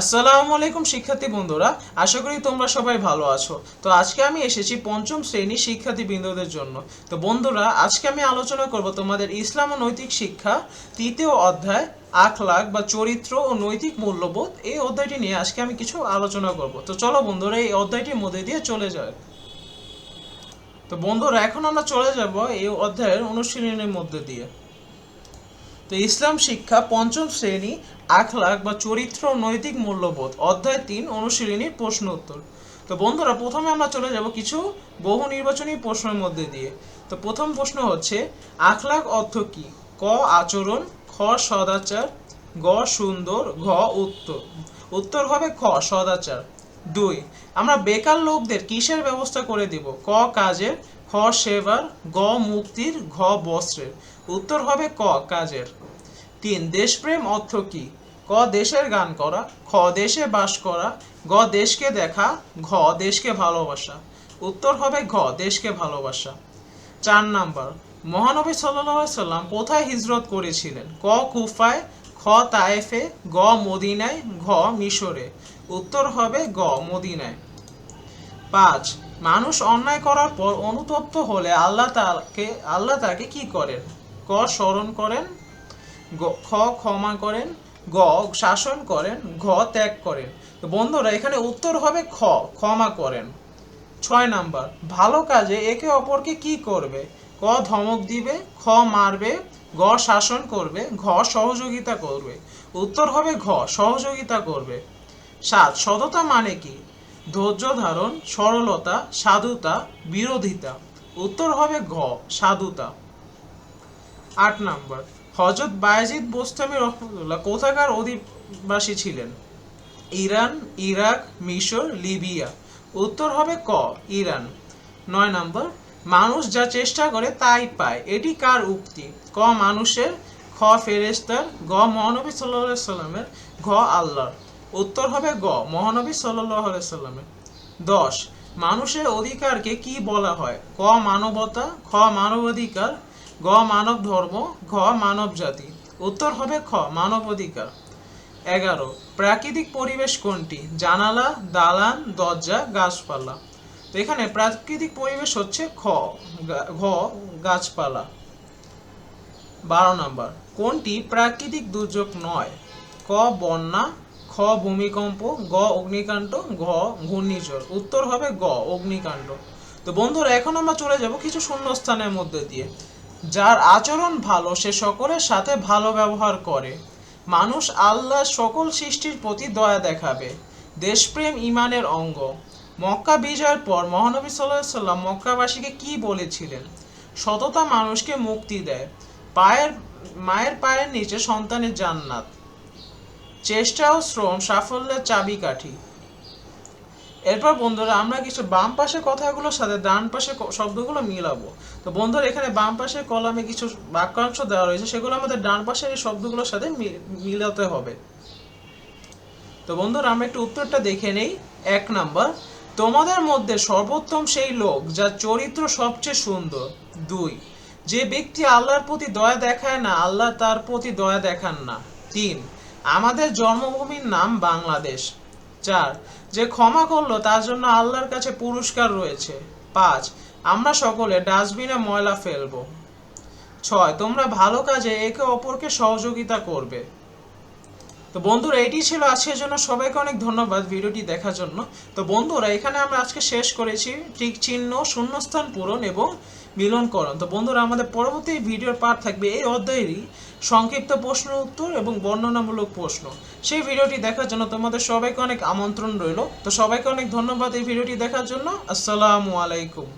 আসসালামু আলাইকুম শিক্ষার্থী বন্ধুরা, আশা করি তোমরা সবাই ভালো আছো। তো আজকে আমি এসেছি পঞ্চম শ্রেণি শিক্ষার্থী বৃন্দদের জন্য। তো বন্ধুরা, আজকে আমি আলোচনা করব তোমাদের ইসলাম ও নৈতিক শিক্ষা, তৃতীয় অধ্যায়, আখলাক বা চরিত্র ও নৈতিক মূল্যবোধ এই অধ্যায়টি নিয়ে আজকে আমি কিছু আলোচনা করব। তো চলো বন্ধুরা, এই অধ্যায়টির মধ্যে দিয়ে চলে যায় তো বন্ধুরা, এখন আমরা চলে যাব এই অধ্যায়ের অনুশীলনের মধ্যে দিয়ে। তো ইসলাম শিক্ষা পঞ্চম শ্রেণি আখলাক বা চরিত্র নৈতিক মূল্যবোধ, অধ্যায় তিন, অনুশীলনীর প্রশ্ন উত্তর। তো বন্ধুরা, প্রথমে আমরা চলে যাব কিছু বহু নির্বাচনী প্রশ্নের মধ্যে দিয়ে। তো প্রথম প্রশ্ন হচ্ছে আখলাক অর্থ কি? ক, আচরণ, খ, সদাচার, গ, সুন্দর, ঘ, উত্তর। উত্তর হবে খ, সদাচার। দুই, আমরা বেকার লোকদের কিসের ব্যবস্থা করে দিব? ক, কাজের, খ, সেবার, গ, মুক্তির, ঘ, বস্ত্রের। উত্তর হবে ক, কাজের। তিন, দেশপ্রেম অর্থ কি? ক, দেশের গান করা, খ, দেশে বাস করা, গ, দেশকে দেখা, ঘ, দেশকে ভালোবাসা। উত্তর হবে ঘ, দেশকে ভালোবাসা। চার নাম্বার, মহানবী সাল্লাম কোথায় হিজরত করেছিলেন? ক, কুফায়, খ, তায়েফে, গ, মদিনায়, ঘ, মিশরে। উত্তর হবে গ, মদিনায়। পাঁচ, মানুষ অন্যায় করার পর অনুতপ্ত হলে আল্লাহ তাকে আল্লাহ তাকে কি করেন? ক স্মরণ করেন খ ক্ষমা করেন, গ শাসন করেন, ঘ ত্যাগ করেন। তো বন্ধুরা, এখানে উত্তর হবে খ, ক্ষমা করেন। ছয় নাম্বার, ভালো কাজে একে অপরকে কি করবে? ক ধমক দিবে, খ মারবে, গ শাসন করবে, ঘ সহযোগিতা করবে। উত্তর হবে ঘ, সহযোগিতা করবে। সাত, সততা মানে কি? ধৈর্য ধারণ, সরলতা, সাধুতা, বিরোধিতা। উত্তর হবে ঘ, সাধুতা। আট নাম্বার। হজরত বায়াজিদ বোস্তামি রহমতুল্লাহ কোথাকার অধিবাসী ছিলেন? ইরান, ইরাক, মিশর, লিবিয়া। উত্তর হবে ক, ইরান। নয় নম্বর, মানুষ যা চেষ্টা করে তাই পায়। এটি কার উক্তি? ক, মানুষের, খ ফেরেস্তার গ, মহানবী সাল্লাহ সাল্লামের, ঘ, আল্লাহর। উত্তর হবে গ, মহানবী সাল্লাহ সাল্লামের। দশ, মানুষের অধিকারকে কি বলা হয়? ক, মানবতা, খ, মানবাধিকার গ মানব ধর্ম, ঘ মানব জাতি। উত্তর হবে খ, মানব অধিকার। এগারো, প্রাকৃতিক পরিবেশ কোনটি? জানালা, দালান, দরজা, গাছপালা। তো এখানে প্রাকৃতিক পরিবেশ হচ্ছে খ ঘ, গাছপালা। বারো নম্বর, কোনটি প্রাকৃতিক দুর্যোগ নয়? ক, বন্যা, খ, ভূমিকম্প, গ, অগ্নিকাণ্ড, ঘ, ঘূর্ণিঝড়। উত্তর হবে গ, অগ্নিকাণ্ড। তো বন্ধুরা, এখন আমরা চলে যাব কিছু শূন্যস্থানের মধ্যে দিয়ে। যার আচরণ ভালো, সে সকলের সাথে ভালো ব্যবহার করে। মানুষ আল্লাহ সকল সৃষ্টির প্রতি দয়া দেখাবে। দেশপ্রেম ইমানের অঙ্গ। মক্কা বিজয়ের পর মহানবী সাল্লাহ সাল্লাম মক্কাবাসীকে কি বলেছিলেন? সততা মানুষকে মুক্তি দেয়। পায়ের, মায়ের পায়ের নিচে সন্তানের জান্নাত। চেষ্টা ও শ্রম সাফল্যের চাবিকাঠি। এরপর বন্ধুরা, আমরা কিছু বাম পাশের কথাগুলোর সাথে ডান পাশের ক- শব্দগুলো মিলাবো। তো বন্ধুরা, এখানে বাম পাশের কলামে কিছু বাক্যাংশ দেওয়া রয়েছে, সেগুলো আমাদের ডান পাশের এই শব্দগুলোর সাথে মিলাতে হবে। তো বন্ধুরা, আমরা একটু উত্তরটা দেখে নেই। এক নাম্বার, তোমাদের মধ্যে সর্বোত্তম সেই লোক যার চরিত্র সবচেয়ে সুন্দর। দুই, যে ব্যক্তি আল্লাহর প্রতি দয়া দেখায় না, আল্লাহ তার প্রতি দয়া দেখান না। তিন, আমাদের জন্মভূমির নাম বাংলাদেশ। চার যে ক্ষমা করল তার জন্য আল্লাহর কাছে পুরস্কার রয়েছে। পাঁচ, আমরা সকলে ডাস্টবিনে ময়লা ফেলব। ছয়, তোমরা ভালো কাজে একে অপরকে সহযোগিতা করবে। তো বন্ধুরা এটি ছিল আজকের জন্য। সবাইকে অনেক ধন্যবাদ ভিডিওটি দেখার জন্য। তো বন্ধুরা, এখানে আমরা আজকে শেষ করেছি। ঠিক চিহ্ন, শূন্যস্থান পূরণ এবং মিলনকরণ। তো বন্ধুরা, আমাদের পরবর্তী ভিডিওর পার্ট থাকবে এই অধ্যায়েরই সংক্ষিপ্ত প্রশ্ন উত্তর এবং বর্ণনামূলক প্রশ্ন। সেই ভিডিওটি দেখার জন্য তোমাদের সবাইকে অনেক আমন্ত্রণ রইল। তো সবাইকে অনেক ধন্যবাদ এই ভিডিওটি দেখার জন্য। আসসালামু আলাইকুম।